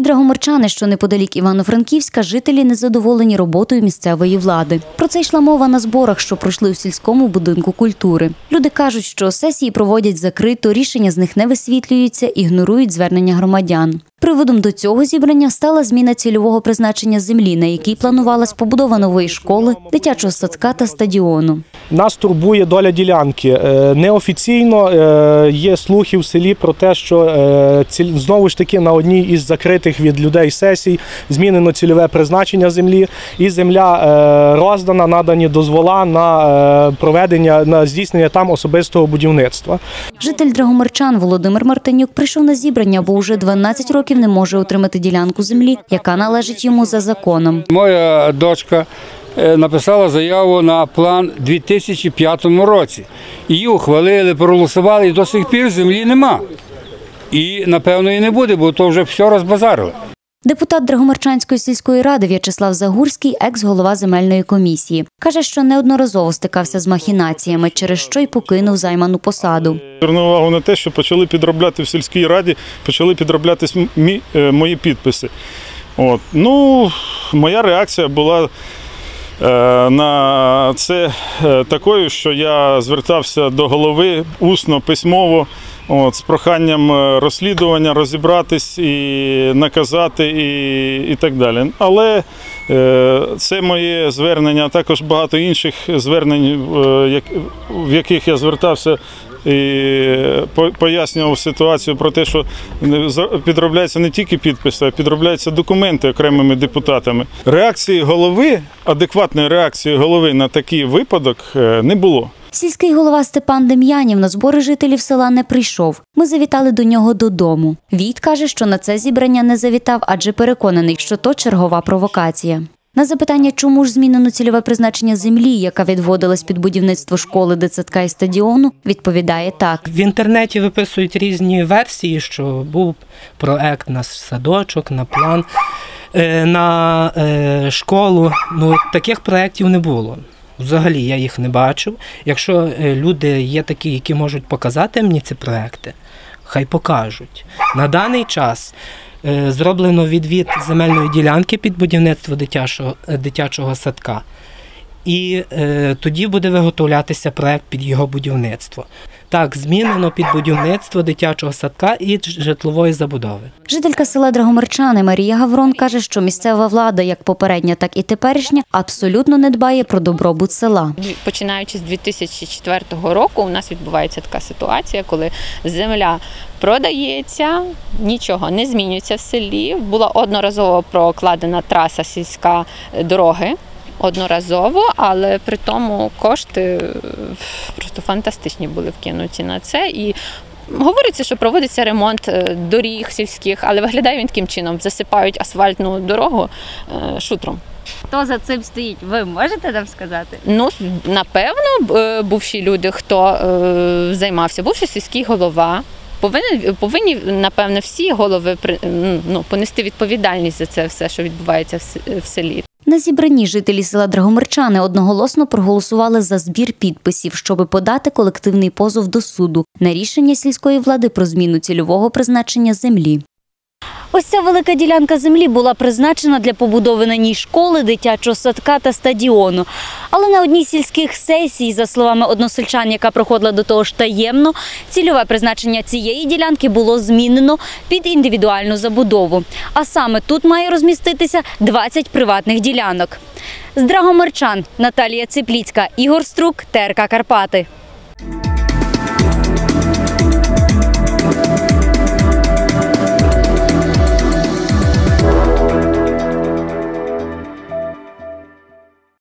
Драгомирчани, що неподалік Івано-Франківська, жителі незадоволені роботою місцевої влади. Про це йшла мова на зборах, що пройшли у сільському будинку культури. Люди кажуть, що сесії проводять закрито, рішення з них не висвітлюються, ігнорують звернення громадян. Приводом до цього зібрання стала зміна цільового призначення землі, на якій планувалась побудова нової школи, дитячого садка та стадіону. Нас турбує доля ділянки. Е, Неофіційно е, є слухи в селі про те, що е, знову ж таки на одній із закритих від людей сесій змінено цільове призначення землі, і земля роздана, надані дозвола на проведення на здійснення там особистого будівництва. Житель Драгомирчан Володимир Мартинюк прийшов на зібрання, бо вже 12 років не може отримати ділянку землі, яка належить йому за законом. Моя дочка е, написала заяву на план у 2005 році. Її ухвалили, проголосували, і до сих пір землі нема. І напевно і не буде, бо то вже все розбазарили. Депутат Драгомарчанської сільської ради В'ячеслав Загурський, екс-голова земельної комісії, каже, що неодноразово стикався з махінаціями, через що й покинув займану посаду. Звернув увагу на те, що почали підробляти в сільській раді, почали підробляти см- мі- е, мої підписи. От. Ну, моя реакція була на це е, такою, що я звертався до голови усно, письмово. От, з проханням е, розслідування розібратись і наказати, і, і так далі. Але е, це моє звернення, а також багато інших звернень, е, в яких я звертався і по- пояснював ситуацію про те, що підробляються не тільки підписи, а підробляються документи окремими депутатами. Реакції голови, адекватної реакції голови на такий випадок е, не було. Сільський голова Степан Дем'янів на збори жителів села не прийшов. Ми завітали до нього додому. Війт каже, що на це зібрання не завітав, адже переконаний, що то чергова провокація. На запитання, чому ж змінено цільове призначення землі, яка відводилась під будівництво школи, дитсадка і стадіону, відповідає так. В інтернеті виписують різні версії, що був проект на садочок, на план, е, на е, школу. Ну, таких проєктів не було. Взагалі я їх не бачив. Якщо е, люди є такі, які можуть показати мені ці проекти, хай покажуть. На даний час зроблено відвід земельної ділянки під будівництво дитячого, е, дитячого садка. І е, тоді буде виготовлятися проект під його будівництво. Так, змінено під будівництво дитячого садка і житлової забудови. Жителька села Драгомирчани Марія Гаврон каже, що місцева влада, як попередня, так і теперішня, абсолютно не дбає про добробут села. Починаючи з 2004 року, у нас відбувається така ситуація, коли земля продається, нічого не змінюється в селі. Була одноразово прокладена траса сільська дороги. Одноразово, але при тому кошти е, просто фантастичні були вкинуті на це. І говориться, що проводиться ремонт е, доріг сільських, але виглядає він таким чином: засипають асфальтну дорогу е, шутром. Хто за цим стоїть? Ви можете нам сказати? Ну, напевно, бувші люди, хто займався, бувший сільський голова. Повинні, повинні, напевно, всі голови ну, понести відповідальність за це все, що відбувається в селі. На зібранні жителі села Драгомирчани одноголосно проголосували за збір підписів, щоби подати колективний позов до суду на рішення сільської влади про зміну цільового призначення землі. Ось ця велика ділянка землі була призначена для побудови на ній школи, дитячого садка та стадіону. Але на одній сільських сесій, за словами односельчан, яка проходила до того ж таємно, цільове призначення цієї ділянки було змінено під індивідуальну забудову. А саме тут має розміститися 20 приватних ділянок. З Драгомирчан Наталія Ципліцька, Ігор Струк, ТРК Карпати.